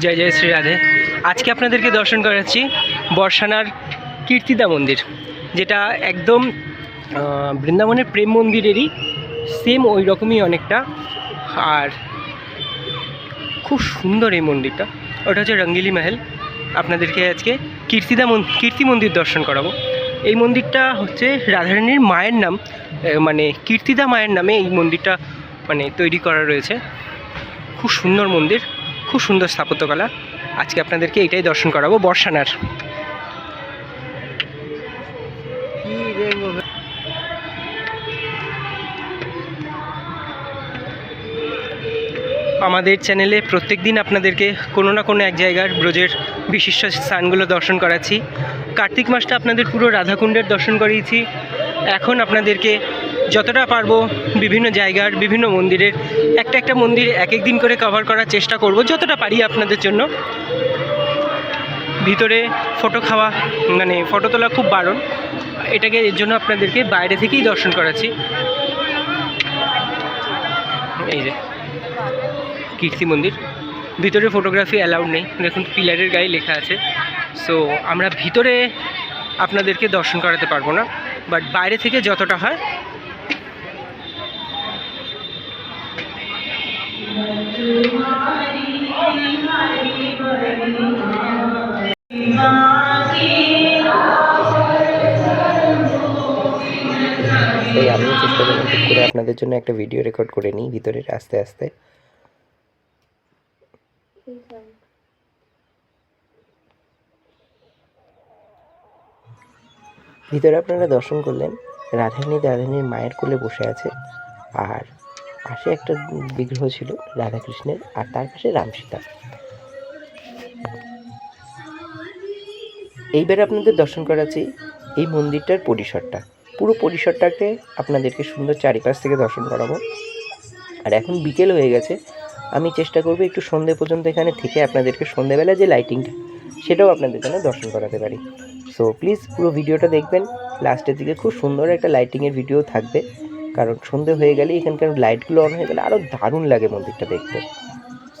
জয় জয় শ্রী রাধে। আজকে আপনাদেরকে দর্শন করাচ্ছি বর্ষানার কীর্তিদা মন্দির, যেটা একদম বৃন্দাবনের প্রেম মন্দিরেরই সেম ওই রকমই অনেকটা। আর খুব সুন্দর এই মন্দিরটা। ওটা হচ্ছে রঙ্গিলি মহল। আপনাদেরকে আজকে কীর্তিদা কীর্তি মন্দির দর্শন করাবো। এই মন্দিরটা হচ্ছে রাধারানীর মায়ের নাম মানে কীর্তিদা মায়ের নামে এই মন্দিরটা মানে তৈরি করা রয়েছে। খুব সুন্দর মন্দির। খুব সুন্দর স্থাপত্যকলা আজকে আপনাদেরকে এটাই দর্শন করাবো, বর্ষানার। আমাদের চ্যানেলে প্রত্যেক দিন আপনাদেরকে কোনো না কোনো এক জায়গার ব্রজের বিশিষ্ট স্থানগুলো দর্শন করাচ্ছি। কার্তিক মাসটা আপনাদের পুরো রাধাকুণ্ডের দর্শন করিয়েছি। এখন আপনাদেরকে যতটা পারব বিভিন্ন জায়গার, বিভিন্ন মন্দিরের, একটা একটা মন্দির এক এক দিন করে কভার করার চেষ্টা করব, যতটা পারি আপনাদের জন্য। ভিতরে ফটো খাওয়া মানে ফটো তোলা খুব বারণ। এটাকে এর জন্য আপনাদেরকে বাইরে থেকেই দর্শন করাচ্ছি। এই যে, কীর্তি মন্দির। ভিতরে ফটোগ্রাফি অ্যালাউড নেই। দেখুন পিলারের গায়ে লেখা আছে। সো আমরা ভিতরে আপনাদেরকে দর্শন করাতে পারব না। বাট বাইরে থেকে যতটা হয় তাই চেষ্টা করলাম ঠিক করে আপনাদের জন্য একটা ভিডিও রেকর্ড করে নিই ভিতরের আস্তে আস্তে। ভিতরে আপনারা দর্শন করলেন রাধারানী রাধারানীর মায়ের কোলে বসে আছে, আর পাশে একটা বিগ্রহ ছিল রাধাকৃষ্ণের, আর তার পাশে রাম সীতা। এইবার আপনাদের দর্শন করাচ্ছি এই মন্দিরটার পরিসরটা। পুরো পরিসরটাকে আপনাদেরকে সুন্দর চারিপাশ থেকে দর্শন করাবো। আর এখন বিকেল হয়ে গেছে, আমি চেষ্টা করব একটু সন্ধে পর্যন্ত এখানে থেকে আপনাদেরকে সন্ধেবেলা যে লাইটিংটা সেটাও আপনাদের জন্য দর্শন করাতে পারি। সো প্লিজ পুরো ভিডিওটা দেখবেন। লাস্টের দিকে খুব সুন্দর একটা লাইটিংয়ের ভিডিও থাকবে। কারণ সন্ধে হয়ে গেলে এখানকার লাইটগুলো অন হয়ে গেলে আরও দারুণ লাগে মন্দিরটা দেখতে।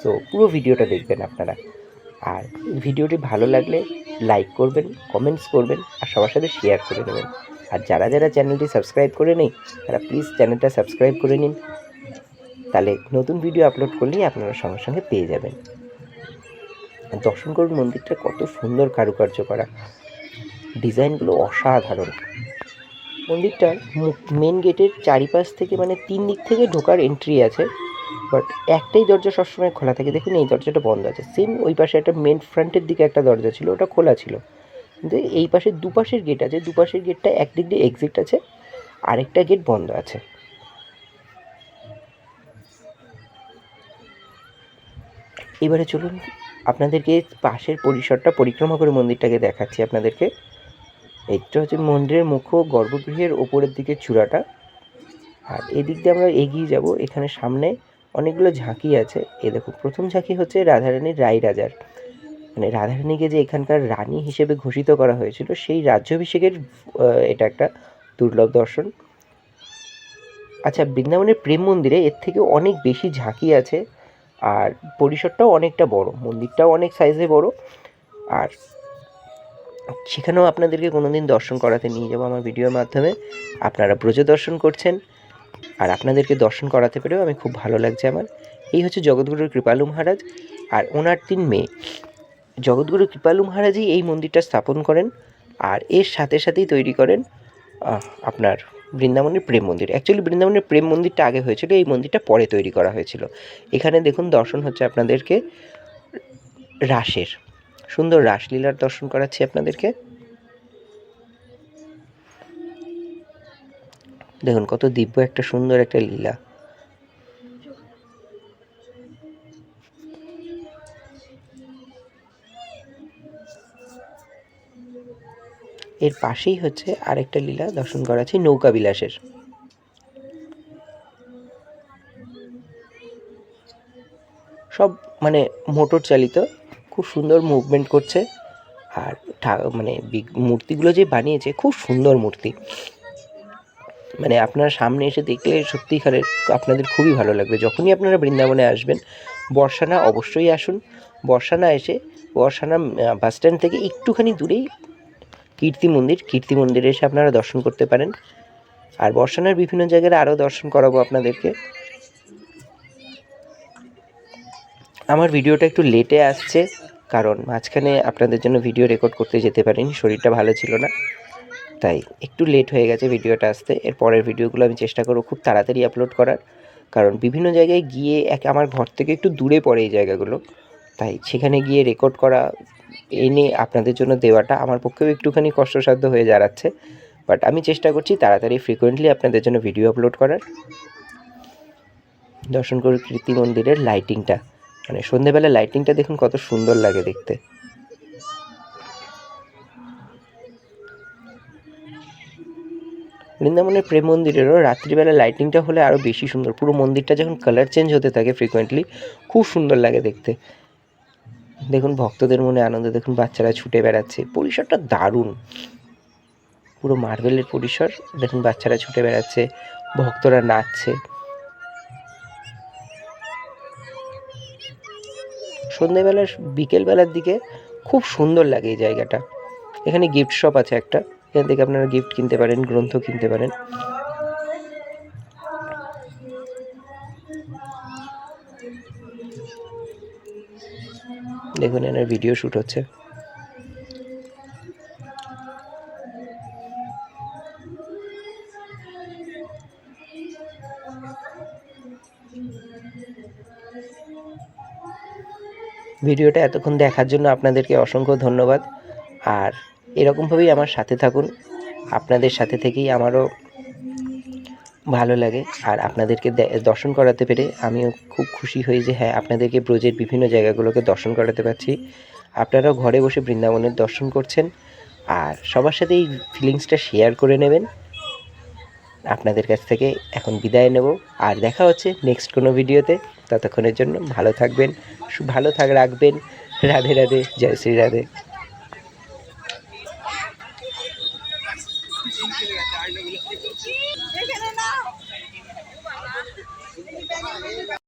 সো পুরো ভিডিওটা দেখবেন আপনারা। আর ভিডিওটি ভালো লাগলে লাইক করবেন কমেন্টস করবেন, আর সবার সাথে শেয়ার করে নেবেন। আর যারা যারা চ্যানেলটি সাবস্ক্রাইব করে নেই, তারা প্লিজ চ্যানেলটা সাবস্ক্রাইব করে নিন। তাহলে নতুন ভিডিও আপলোড করলেই আপনারা সঙ্গে সঙ্গে পেয়ে যাবেন। দর্শন করুন মন্দিরটা, কত সুন্দর কারুকার্য করা। ডিজাইনগুলো অসাধারণ। মন্দিরটার মেন গেটের চারিপাশ থেকে মানে তিন দিক থেকে ঢোকার এন্ট্রি আছে বাট একটাই দরজা সবসময় খোলা থাকে। দেখুন, এই দরজাটা বন্ধ আছে। সেম ওই পাশে একটা মেন ফ্রন্টের দিকে একটা দরজা ছিল, ওটা খোলা ছিল। কিন্তু এই পাশে দুপাশের গেট আছে, দুপাশের গেটটা একদিক দিয়ে এক্সিট আছে, আরেকটা গেট বন্ধ আছে। এবারে চলুন, আপনাদেরকে পাশের পরিসরটা, পরিক্রমা করে মন্দিরটাকে দেখাচ্ছি আপনাদেরকে। এইটা হচ্ছে মন্দিরের মুখ্য গর্ভগৃহের ওপরের দিকে চূড়াটা। আর এদিক দিয়ে আমরা এগিয়ে যাব, এখানে সামনে অনেকগুলো ঝাঁকি আছে। এ দেখুন প্রথম ঝাঁকি হচ্ছে রাধারানীর রাই রাজার মানে রাধারানীকে যে এখানকার রানী হিসেবে ঘোষিত করা হয়েছিল, সেই রাজ্যাভিষেকের এটা একটা দুর্লভ দর্শন। আচ্ছা বৃন্দাবনের প্রেম মন্দিরে এর থেকে অনেক বেশি ঝাঁকি আছে, আর পরিসরটাও অনেকটা বড়, মন্দিরটাও অনেক সাইজে বড়। আর সেখানেও আপনাদেরকে কোনো দিন দর্শন করাতে নিয়ে যাব আমার ভিডিওর মাধ্যমে। আপনারা ব্রজ দর্শন করছেন, আর আপনাদেরকে দর্শন করাতে পেরেও আমি খুব ভালো লাগছে আমার। এই হচ্ছে জগৎগুরুর কৃপালু মহারাজ, আর ওনার তিন মেয়ে। জগৎগুরু কৃপালু মহারাজই এই মন্দিরটা স্থাপন করেন, আর এর সাথে সাথেই তৈরি করেন আপনার বৃন্দাবনের প্রেম মন্দির। অ্যাকচুয়ালি বৃন্দাবনের প্রেম মন্দিরটা আগে হয়েছিল, এই মন্দিরটা পরে তৈরি করা হয়েছিল। এখানে দেখুন দর্শন হচ্ছে আপনাদেরকে রাসের। সুন্দর রাসলীলার দর্শন করাচ্ছি আপনাদেরকে। দেখুন, কত দিব্য একটা সুন্দর একটা লীলা। এর পাশেই হচ্ছে আরেকটা লীলা, দর্শন করাচ্ছি নৌকা বিলাসের। সব মানে মোটর চালিত খুব সুন্দর মুভমেন্ট করছে। আর মানে মূর্তিগুলো যে বানিয়েছে, খুব সুন্দর মূর্তি। মানে আপনারা সামনে এসে দেখলে সত্যিকারের আপনাদের খুবই ভালো লাগবে। যখনই আপনারা বৃন্দাবনে আসবেন, বর্ষানা অবশ্যই আসুন। বর্ষানা এসে, বর্ষানা বাস স্ট্যান্ড থেকে একটুখানি দূরেই কীর্তি মন্দির, কীর্তি মন্দিরে এসে আপনারা দর্শন করতে পারেন। আর বর্ষানার বিভিন্ন জায়গায় আরও দর্শন করাবো আপনাদেরকে। আমার ভিডিওটা একটু লেটে আসছে, কারণ মাঝখানে আপনাদের জন্য ভিডিও রেকর্ড করতে যেতে পারিনি, শরীরটা ভালো ছিল না। তাই একটু লেট হয়ে গেছে ভিডিওটা আসতে। এর পরের ভিডিওগুলো আমি চেষ্টা করব খুব তাড়াতাড়ি আপলোড করার, কারণ বিভিন্ন জায়গায় গিয়ে এক আমার ঘর থেকে একটু দূরে পড়ে এই জায়গাগুলো। তাই সেখানে গিয়ে রেকর্ড করা, এনে আপনাদের জন্য দেওয়াটা আমার পক্ষেও একটুখানি কষ্টসাধ্য হয়ে দাঁড়াচ্ছে। বাট আমি চেষ্টা করছি তাড়াতাড়ি ফ্রিকোয়েন্টলি আপনাদের জন্য ভিডিও আপলোড করার। দর্শন করুন কীর্তি মন্দিরের লাইটিংটা মানে সন্ধেবেলা লাইটিংটা দেখুন কত সুন্দর লাগে দেখতে। বৃন্দাবনের প্রেম মন্দিরেরও রাত্রিবেলা লাইটিংটা হলে আরও বেশি সুন্দর। পুরো মন্দিরটা যখন কালার চেঞ্জ হতে থাকে ফ্রিকোয়েন্টলি খুব সুন্দর লাগে দেখতে। দেখুন ভক্তদের মনে আনন্দ, দেখুন বাচ্চারা ছুটে বেড়াচ্ছে। পরিসরটা দারুণ। পুরো মার্বেলের পরিসর, দেখুন বাচ্চারা ছুটে বেড়াচ্ছে, ভক্তরা নাচছে। সন্ধেবেলা বিকেলবেলার দিকে খুব সুন্দর লাগে এই জায়গাটা। এখানে গিফট শপ আছে একটা। এখান থেকে আপনারা গিফট কিনতে পারেন, গ্রন্থ কিনতে পারেন। দেখুন, এনার ভিডিও শ্যুট হচ্ছে। ভিডিওটা এতক্ষণ দেখার জন্য আপনাদেরকে অসংখ্য ধন্যবাদ। আর এরকমভাবেই আমার সাথে থাকুন। আপনাদের সাথে থেকেই আমারও ভালো লাগে। আর আপনাদেরকে দর্শন করাতে পেরে আমিও খুব খুশি হই যে হ্যাঁ আপনাদেরকে ব্রজের বিভিন্ন জায়গাগুলোকে দর্শন করাতে পারছি। আপনারাও ঘরে বসে বৃন্দাবনের দর্শন করছেন। আর সবার সাথে এই ফিলিংসটা শেয়ার করে নেবেন। আপনাদের কাছ থেকে এখন বিদায় নেব। আর দেখা হচ্ছে নেক্সট কোনো ভিডিওতে ততক্ষণের জন্য ভালো থাকবেন ভালো থাক রাখবেন। রাধে রাধে জয় শ্রী রাধে।